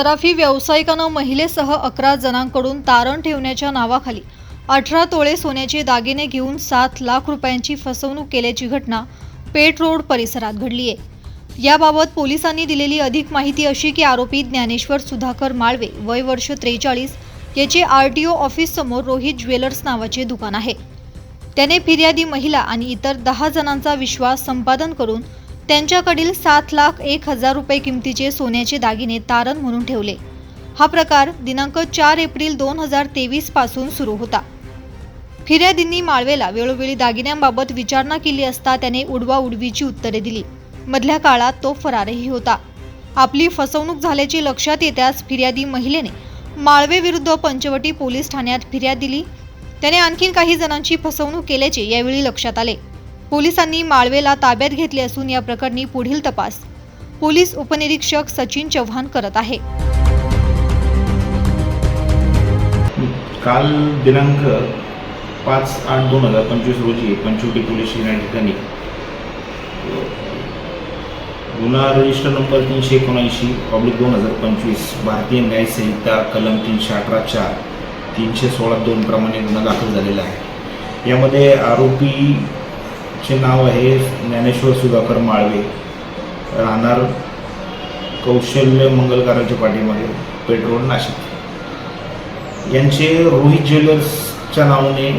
सराफी व्यावसायिकानं महिलेसह अकरा जणांकडून तारण ठेवण्याच्या नावाखाली अठरा तोळे सोन्याचे दागिने घेऊन सात लाख रुपयांची फसवणूक केल्याची घटना पेट रोड परिसरात घडली आहे. याबाबत पोलिसांनी दिलेली अधिक माहिती अशी की आरोपी ज्ञानेश्वर सुधाकर माळवे वय वर्ष त्रेचाळीस याचे आर टी ओ ऑफिस समोर रोहित ज्वेलर्स नावाचे दुकान आहे. त्याने फिर्यादी महिला आणि इतर दहा जणांचा विश्वास संपादन करून त्यांच्याकडील सात लाख एक हजार रुपये किमतीचे सोन्याचे दागिने तारण म्हणून ठेवले. हा प्रकार दिनांक चार एप्रिल दोन हजार तेवीसपासून सुरू होता. फिर्यादींनी माळवेला वेळोवेळी दागिन्यांबाबत विचारणा केली असता त्याने उडवा उडवीची उत्तरे दिली. मधल्या काळात तो फरारही होता. आपली फसवणूक झाल्याचे लक्षात येत्यास फिर्यादी महिलेने माळवे विरुद्ध पंचवटी पोलीस ठाण्यात फिर्याद दिली. त्याने आणखीन काही जणांची फसवणूक केल्याचे यावेळी लक्षात आले. पोलिसांनी माळवेला ताब्यात घेतले असून या प्रकरणी पुढील तपास पोलीस उपनिरीक्षक सचिन चव्हाण करत आहे. काल दिनांक पाच आठ दोन हजार पंचवीस रोजी पंचवटी पोलीस या ठिकाणी गुन्हा रजिस्टर नंबर तीनशे एकोणऐंशी पब्लिक दोन हजार पंचवीस भारतीय न्याय संहिता कलम तीनशे अठरा चार तीनशे सोळा दोन प्रमाणे गुन्हा दाखल झालेला आहे. यामध्ये आरोपी चे नाव आहे ज्ञानेश्वर सुधाकर माळवे. राहणार कौशल्य मंगलकारांच्या पाठीमागे पेट्रोल नाशिक. यांचे रोहित ज्वेलर्सच्या नावाने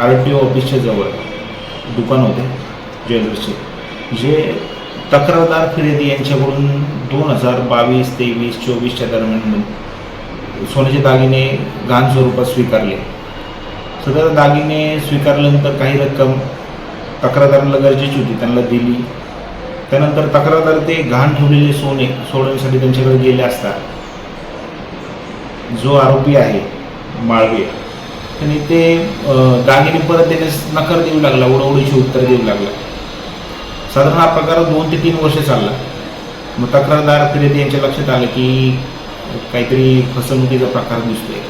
आर टी ओ ऑफिसच्या जवळ दुकान होते ज्वेलर्सचे. जे तक्रारदार फिर्यादी यांच्याकडून दोन हजार बावीस तेवीस चोवीसच्या दरम्यान म्हणजे सोन्याचे दागिने घाण स्वरूपात स्वीकारले. सदर दागिने स्वीकारल्यानंतर काही रक्कम तक्रारदाराला गरजेची होती त्यांना दिली. त्यानंतर तक्रारदार ते घाण ठेवलेले सोने सोडवण्यासाठी त्यांच्याकडे गेले असता जो आरोपी आहे माळवे त्यांनी ते दागिने परत देण्यास नकार देऊ लागला ओढवडीची उत्तर देऊ लागला. साधारण हा प्रकार दोन ते तीन वर्ष चालला. मग तक्रारदार फिर्यादी यांच्या लक्षात आलं की काहीतरी फसवणुकीचा प्रकार दिसतोय.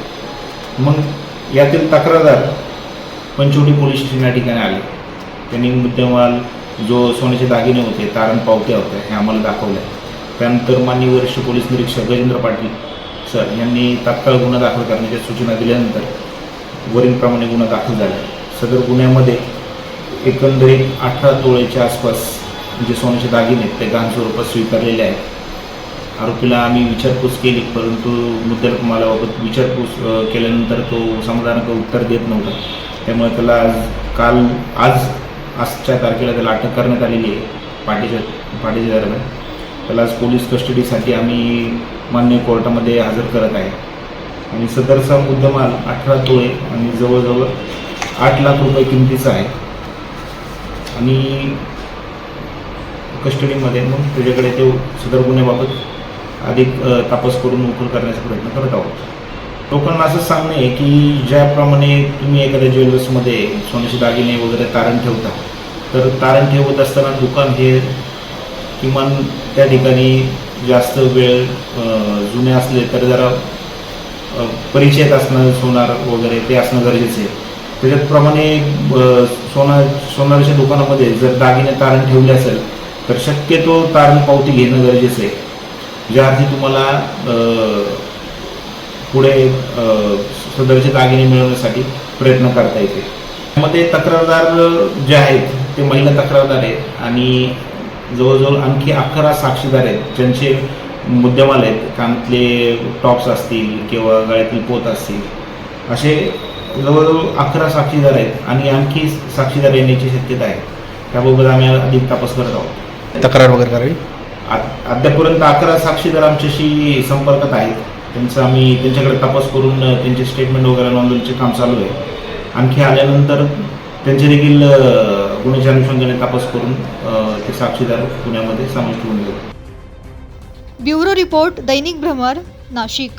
मग यातील तक्रारदार पंचवटी पोलीस स्टेशन या ठिकाणी आले. त्यांनी मुद्देमाल जो सोन्याचे दागिने होते तारण पावत्या होत्या हे आम्हाला दाखवल्या. त्यानंतर माननीय वरिष्ठ पोलीस निरीक्षक गजेंद्र पाटील सर यांनी तात्काळ गुन्हा दाखल करण्याच्या सूचना दिल्यानंतर वरीलप्रमाणे गुन्हा दाखल झाला. सदर गुन्ह्यामध्ये एकंदरीत अठरा तोळेच्या आसपास जे सोन्याचे दागिने आहेत ते घाण स्वरूपात स्वीकारलेले आहेत. आरोपीला आम्ही विचारपूस केली परंतु मुद्दल मालाबाबत विचारपूस केल्यानंतर तो समाधानक उत्तर देत नव्हता. त्यामुळे त्याला आज काल आज आजच्या तारखेला त्याला अटक करण्यात आलेली आहे पाठीच्या पाठीच्या दरम्यान. त्याला आज पोलीस कस्टडीसाठी आम्ही मान्य कोर्टामध्ये हजर करत आहे. आणि सदरचा मुद्देमाल अठरा तोळे आणि जवळजवळ आठ लाख रुपये किमतीचा आहे. आणि कस्टडीमध्ये मग त्याच्याकडे ते सदर गुन्ह्याबाबत अधिक तपास करून उकल करण्याचा प्रयत्न करत आहोत. लोकांना असं सांगणं आहे की ज्याप्रमाणे तुम्ही एखाद्या ज्वेलर्समध्ये सोन्याचे दागिने वगैरे तारण ठेवता तर तारण ठेवत असताना दुकान हे किमान त्या ठिकाणी जास्त वेळ जुने असले तर जरा परिचयात असणं सोनार वगैरे ते असणं गरजेचं आहे. त्याच्याप्रमाणे सोना सोनारच्या दुकानामध्ये जर दागिने तारण ठेवले असेल तर शक्यतो तारण पावती घेणं गरजेचं आहे. ज्या अर्थी तुम्हाला पुढे सदरचे दागिने मिळवण्यासाठी प्रयत्न करता येते. त्यामध्ये तक्रारदार जे आहेत ते महिला तक्रारदार आहेत आणि जवळजवळ आणखी अकरा साक्षीदार आहेत. ज्यांचे मुद्देमाल आहेत. कानातले टॉप्स असतील किंवा गळ्यातील पोत असतील. असे जवळजवळ अकरा साक्षीदार आहेत आणि आणखी साक्षीदार येण्याची शक्यता आहे. त्याबाबत आम्ही अधिक तपास करत आहोत. तक्रार वगैरे करावी? अद्यापर्यंत अकरा साक्षीदार आमच्याशी संपर्कात आहेत. त्यांचं आम्ही त्यांच्याकडे तपास करून त्यांचे स्टेटमेंट वगैरे नोंदवण्याचे काम चालू आहे. आणखी आल्यानंतर त्यांचे देखील गुन्ह्याच्या अनुषंगाने तपास करून ते साक्षीदार पुण्यामध्ये सामील होऊन घेऊ ब्युरो रिपोर्ट दैनिक भ्रमर नाशिक.